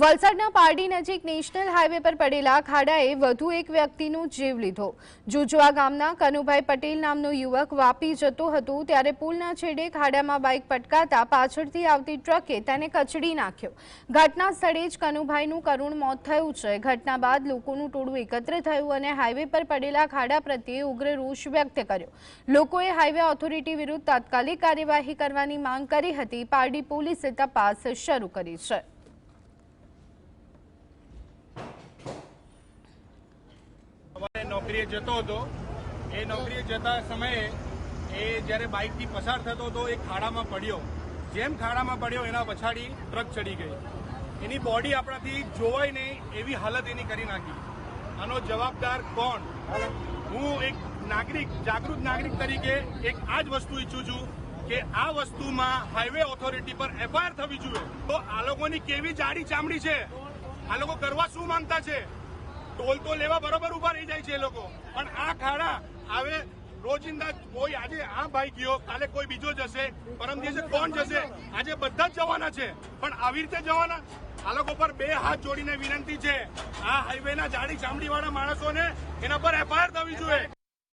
વલસાડના પારડી નજીક national highway પર પડેલા ખાડાએ વધુ એક વ્યક્તિનો જીવ લીધો. જુજવા ગામના કનુભાઈ પટેલ નામનો યુવક વાપી જતો હતો ત્યારે પુલના છેડે ખાડામાં બાઇક પટકાતા પાછળથી આવતી ટ્રકે તેને કચડી નાખ્યો. ઘટના સ્થળે જ કનુભાઈનું કરુણ મોત થયું છે. ઘટના બાદ લોકોનું ટોળું એકત્ર થયું અને હાઈવે પર પડેલા ખાડા પ્રત્યે ઉગ્ર રોષ વ્યક્ત કર્યો. લોકોએ હાઈવે ઓથોરિટી વિરુદ્ધ તાત્કાલિક કાર્યવાહી કરવાની માંગ કરી હતી. પારડી પોલીસે તપાસ શરૂ કરી છે. નોકરીએ જતો હતો. એ નોકરીએ જતા સમયે એ જ્યારે બાઇકથી પસાર થતો હતો, એ ખાડામાં પડ્યો. જેમ ખાડામાં પડ્યો, એના પછાડી ટ્રક ચડી ગઈ. એની બોડી આપણાથી જોવાય નહીં એવી હાલત એની કરી નાખી. આનો જવાબદાર કોણ? હું એક નાગરિક, જાગૃત નાગરિક તરીકે એક આ જ વસ્તુ ઈચ્છું છું કે આ વસ્તુમાં હાઈવે ઓથોરિટી પર એફઆઈઆર થવી જોઈએ. તો આ લોકોની કેવી જાડી ચામડી છે? આ લોકો કરવા શું માંગતા છે? ટોલ તો લેવા બરોબર ઊભા જાય છે એ લોકો. પણ આ ખાડા હવે રોજિંદા કોઈ આજે આ ભાઈ ગયો, કાલે કોઈ બીજો જશે, પરમ દિવસે કોણ જશે? આજે બધા જ જવાના છે. પણ આવી રીતે જવાના, આ લોકો પર બે હાથ જોડીને વિનંતી છે. આ હાઈવેના જાડી ચામડી વાળા માણસોને એના પર એફઆઈઆર થવી જોઈએ.